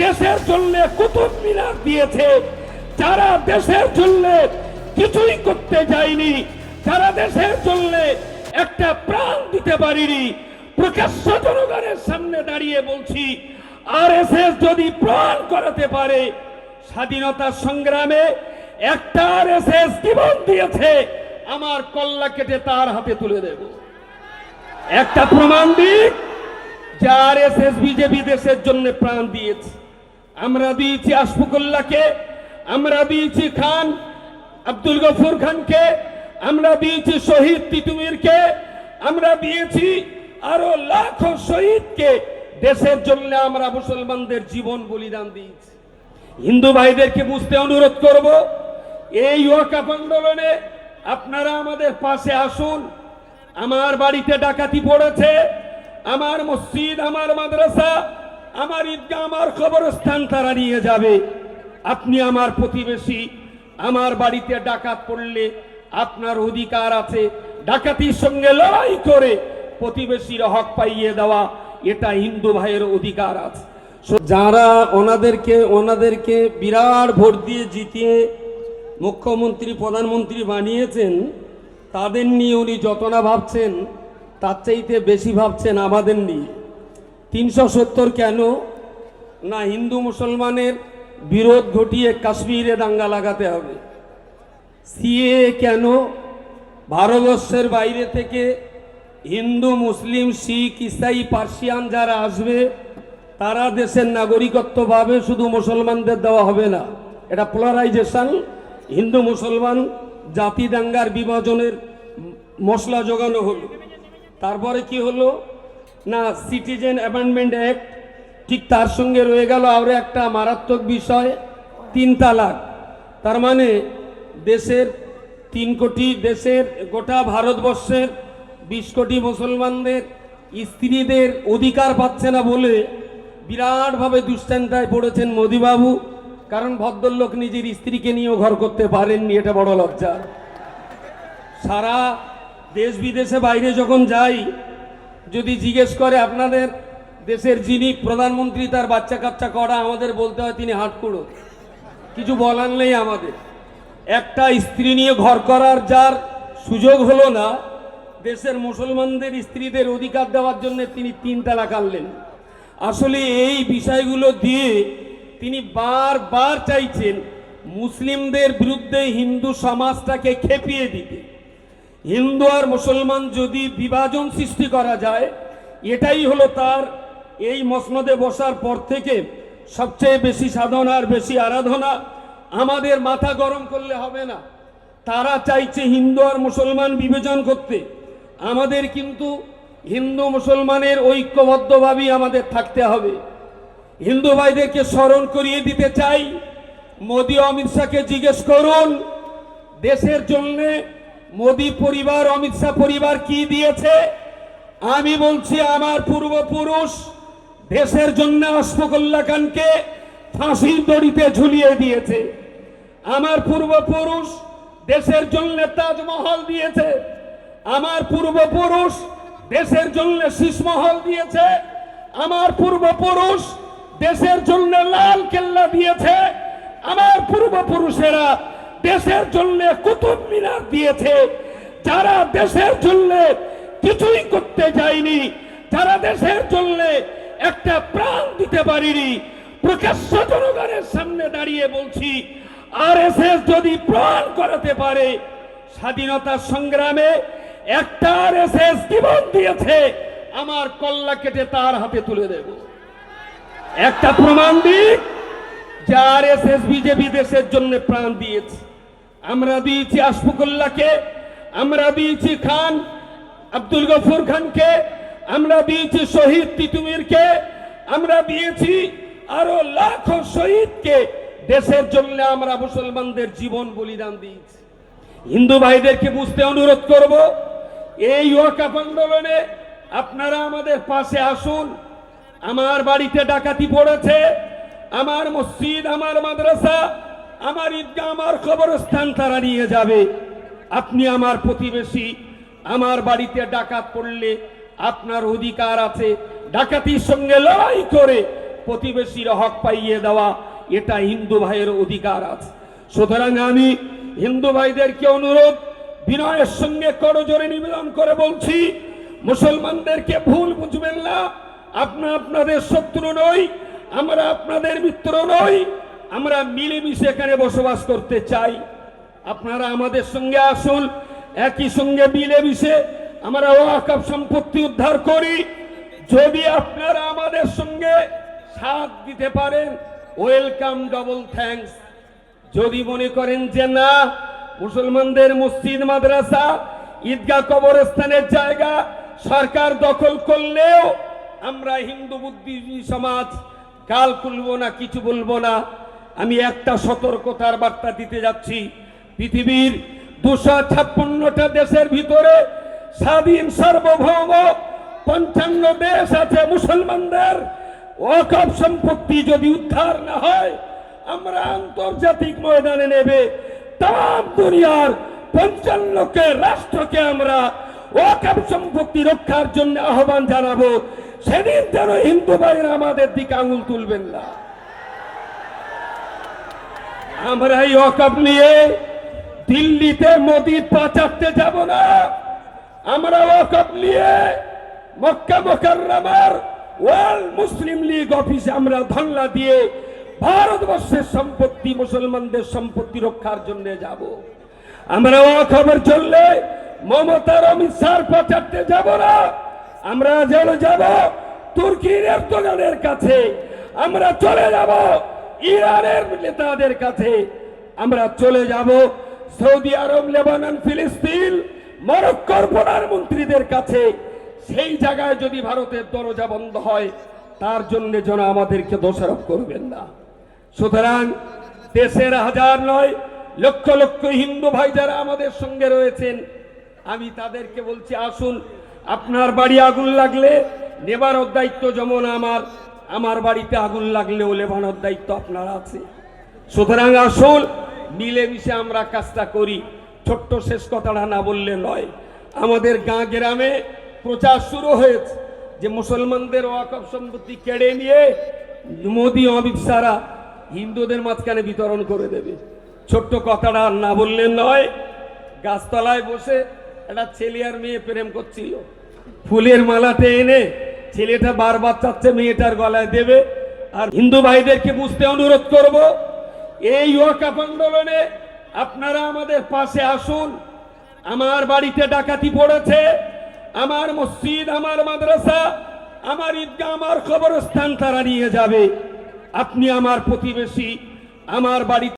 দেশের জন্য কুতুব মিনার দিয়েছে। যারা দেশের জন্য কিছুই করতে যায়নি, যারা দেশের জন্য একটা প্রাণ দিতে পারিনি, প্রকাশ্য জনগণের সামনে দাঁড়িয়ে বলছি আর যদি প্রাণ করাতে পারে, স্বাধীনতা সংগ্রামে একটা আর জীবন দিয়েছে, আমার কল্লা কেটে তার হাতে তুলে দেব। একটা প্রমাণ দিক, যে আর এস এস বিজেপি দেশের জন্য প্রাণ দিয়েছে। আমরা দিয়েছি আশফুকুল্লাহকে, আমরা দিয়েছি খান আব্দুল গফুর খানকে, আমরা দিয়েছি শহীদ তিতুমিরকে, আমরা দিয়েছি আরও লাখো শহীদকে। দেশের জন্য আমরা মুসলমানদের জীবন বলিদান দিয়েছি। হিন্দু ভাইদেরকে বুঝতে অনুরোধ করব, এই ওয়াকাফ আন্দোলনে আপনারা আমাদের পাশে আসুন। আমার বাড়িতে ডাকাতি পড়েছে, আমার মসজিদ, আমার মাদ্রাসা আমার ঈদগাহ, আমার কবরস্থান তারা নিয়ে যাবে। আপনি আমার প্রতিবেশী, আমার বাড়িতে ডাকাত পড়লে আপনার অধিকার আছে। ডাকাতির সঙ্গে লড়াই করে প্রতিবেশীর হক পাইয়ে দেওয়া, এটা হিন্দু ভাইয়ের অধিকার আছে। যারা ওনাদেরকে ওনাদেরকে বিরাট ভোট দিয়ে জিতিয়ে মুখ্যমন্ত্রী, প্রধানমন্ত্রী বানিয়েছেন, তাদের নিয়ে উনি যত না ভাবছেন, তার চাইতে বেশি ভাবছেন আমাদের নিয়ে। তিনশো সত্তর কেন? না হিন্দু মুসলমানের বিরোধ ঘটিয়ে কাশ্মীরে দাঙ্গা লাগাতে হবে। সিএ কেন? ভারতবর্ষের বাইরে থেকে হিন্দু, মুসলিম, শিখ, ইসাই, পার্সিয়ান যারা আসবে, তারা দেশের নাগরিকত্ব পাবে শুধু মুসলমানদের দেওয়া হবে না। এটা পোলারাইজেশন হিন্দু, মুসলমান জাতি দাঙ্গার বিভাজনের মশলা জোগানো হলো। তারপরে কি হলো? না সিটিজেন অ্যামেন্ডমেন্ট অ্যাক্ট ঠিক তার সঙ্গে রয়ে গেল আরও একটা মারাত্মক বিষয়, তিন তালাক। তার মানে দেশের তিন কোটি, দেশের গোটা ভারতবর্ষের বিশ কোটি মুসলমানদের, স্ত্রীদের অধিকার পাচ্ছে না বলে বিরাটভাবে দুশ্চিন্তায় পড়েছেন মোদিবাবু, কারণ ভদ্রলোক নিজের স্ত্রীকে নিয়েও ঘর করতে পারেননি, এটা বড় লজ্জা। সারা দেশ বিদেশে বাইরে যখন যাই যদি জিজ্ঞেস করে আপনাদের দেশের যিনি প্রধানমন্ত্রী, তার বাচ্চা কাচ্চা করা আমাদের বলতে হয় তিনি হাটকুড়ো। কিছু বলার নেই আমাদের। একটা স্ত্রী নিয়ে ঘর করার যার সুযোগ হলো না, দেশের মুসলমানদের স্ত্রীদের অধিকার দেওয়ার জন্য তিনি তিন তালাক আনলেন আসলে এই বিষয়গুলো দিয়ে তিনি বারবার চাইছেন মুসলিমদের বিরুদ্ধে হিন্দু সমাজটাকে খেপিয়ে দিতে। হিন্দু আর মুসলমান যদি বিভাজন সৃষ্টি করা যায়, এটাই হলো তার এই মসনদে বসার পর থেকে সবচেয়ে বেশি সাধনা আর বেশি আরাধনা। আমাদের মাথা গরম করলে হবে না। তারা চাইছে হিন্দু আর মুসলমান বিভাজন করতে। আমাদের কিন্তু হিন্দু মুসলমানের ঐক্যবদ্ধভাবেই আমাদের থাকতে হবে। হিন্দু ভাইদেরকে স্মরণ করিয়ে দিতে চাই। মোদী অমিত শাহকে জিজ্ঞেস করুন, দেশের জন্য মোদী পরিবার, অমিত শাহ পরিবার কি দিয়েছে? আমি বলছি আমার পূর্বপুরুষ দেশের জন্য অশ্বকল্লা খানকে ফাঁসির দড়িতে ঝুলিয়ে দিয়েছে। আমার পূর্বপুরুষ দেশের জন্য তাজমহল দিয়েছে। আমার পূর্বপুরুষ দেশের জন্য শীষমহল দিয়েছে। আমার পূর্বপুরুষ দেশের জন্য লাল কেল্লা দিয়েছে। আমার পূর্বপুরুষেরা দেশের জন্য কুতুব মিনার দিয়েছে। যারা দেশের জন্য কিছুই করতে যায়নি, যারা দেশের জন্য একটা প্রাণ দিতে পারিনি, প্রকাশ্য জনগণের সামনে দাঁড়িয়ে বলছি আর যদি প্রাণ করাতে পারে, স্বাধীনতা সংগ্রামে একটা আর জীবন দিয়েছে, আমার কল্লা কেটে তার হাতে তুলে দেব। একটা প্রমাণ দিক, যে আর এস এস বিজেপি দেশের জন্য প্রাণ দিয়েছে। আমরা দিয়েছি আশফুকুল্লাহকে, আমরা দিয়েছি খান আব্দুল গফুর খানকে, আমরা দিয়েছি শহীদ তিতুমিরকে, আমরা দিয়েছি আরও লাখো শহীদকে। দেশের জন্য আমরা মুসলমানদের জীবন বলিদান দিয়েছি। হিন্দু ভাইদেরকে বুঝতে অনুরোধ করব, এই ওয়াকাফ আন্দোলনে আপনারা আমাদের পাশে আসুন। আমার বাড়িতে ডাকাতি পড়েছে, আমার মসজিদ, আমার মাদ্রাসা আমার ঈদগাহ, আমার কবরস্থান তারা নিয়ে যাবে। আপনি আমার প্রতিবেশী, আমার বাড়িতে ডাকাত পড়লে আপনার অধিকার আছে। ডাকাতির সঙ্গে লড়াই করে প্রতিবেশীর হক পাইয়ে দেওয়া, এটা হিন্দু ভাইয়ের অধিকার আছে। সুতরাং আমি হিন্দু ভাইদেরকে অনুরোধ, বিনয়ের সঙ্গে করজোরে নিবেদন করে বলছি, মুসলমানদেরকে ভুল বুঝবেন না। আপনা আপনাদের শত্রু নই, আমরা আপনাদের মিত্র নই। আমরা মিলেমিশে এখানে বসবাস করতে চাই। আপনারা আমাদের সঙ্গে আসুন, একই সঙ্গে মিলেমিশে আমরা ওয়াকাপ সম্পত্তি উদ্ধার করি। যদি আপনারা আমাদের সঙ্গে সাথ দিতে পারেন, ওয়েলকাম, ডবল থ্যাঙ্কস। যদি মনে করেন যে না, মুসলমানদের মসজিদ, মাদ্রাসা, ঈদগাহ কবরস্থানের জায়গা সরকার দখল করলেও আমরা হিন্দু বুদ্ধিজীবী সমাজ, কাল তুলব না, কিছু বলব না। আমি একটা সতর্কতার বার্তা দিতে যাচ্ছি। পৃথিবীর দুশো ছাপ্পান্নটা দেশের ভিতরে স্বাধীন, সার্বভৌম, পঞ্চান্ন দেশ আছে মুসলমানদের। ওয়াকফ সম্পত্তি যদি উদ্ধার না হয়, আমরা আন্তর্জাতিক ময়দানে নেবে। তাম দুনিয়ার পঞ্চান্নকে রাষ্ট্রকে আমরা ওয়াকফ সম্পত্তি রক্ষার জন্য আহ্বান জানাব। সেদিন যেন হিন্দু ভাইরা আমাদের দিকে আঙুল তুলবেন না। আমরা এই ওয়াকফ নিয়ে দিল্লিতে মোদির পা চাটতে যাব না। আমরা ওয়াকফ নিয়ে মক্কা মোকাররমার ওয়ার্ল্ড মুসলিম লীগ অফিসে আমরা ধল্লা দিয়ে ভারতবর্ষের সম্পত্তি, মুসলমানদের সম্পত্তি রক্ষার জন্য যাব। আমরা ওয়াকফের চললে মমতার অমিত শাহর পা চাটতে যাব না। আমরা যেন যাব, তুর্কির এরদোগানের কাছে। আমরা চলে যাব ইরানের নেতাদের কাছে আমরা চলে যাব সৌদি আরব, লেবানন, ফিলিস্তিন, মরক্কোর প্রধানমন্ত্রীদের কাছে। সেই জায়গায় যদি ভারতের দরজা বন্ধ হয়, তার জন্য যেন আমাদেরকে দোষারোপ করবেন না। সুতরাং দেশের হাজার নয়, লক্ষ লক্ষ হিন্দু ভাই যারা আমাদের সঙ্গে রয়েছেন, আমি তাদেরকে বলছি, আসুন, আপনার বাড়ি আগুন লাগলে নেবানোর দায়িত্ব যেমন আমার। আমার বাড়িতে আগুন লাগলেও লেবানোর দায়িত্ব আপনার আছে। সুতরাং আসুন, মিলেমিশে আমরা কাজটা করি। ছোট্ট শেষ কথাটা না বললে নয়। আমাদের গাঁ গ্রামে প্রচার শুরু হয়েছে যে মুসলমানদের ওয়াকফ সম্পত্তি কেড়ে নিয়ে মোদী অমিত সারা হিন্দুদের মাঝখানে বিতরণ করে দেবে। ছোট্ট কথাটা না বললে নয়, গাছতলায় বসে একটা ছেলে আর মেয়ে প্রেম করছিল। ফুলের মালাতে এনে ছেলেটা বারবার চাচ্ছে, মেয়েটার গলায় দেবে। আর হিন্দু ভাইদেরকে বুঝতে অনুরোধ করব, এই ওয়াকাফ আন্দোলনে আপনারা আমাদের পাশে আসুন। আমার বাড়িতে ডাকাতি পড়েছে, আমার মসজিদ, আমার মাদ্রাসা, আমার ঈদগাহ, আমার কবরস্থান তারা নিয়ে যাবে। আপনি আমার প্রতিবেশী, আমার বাড়ি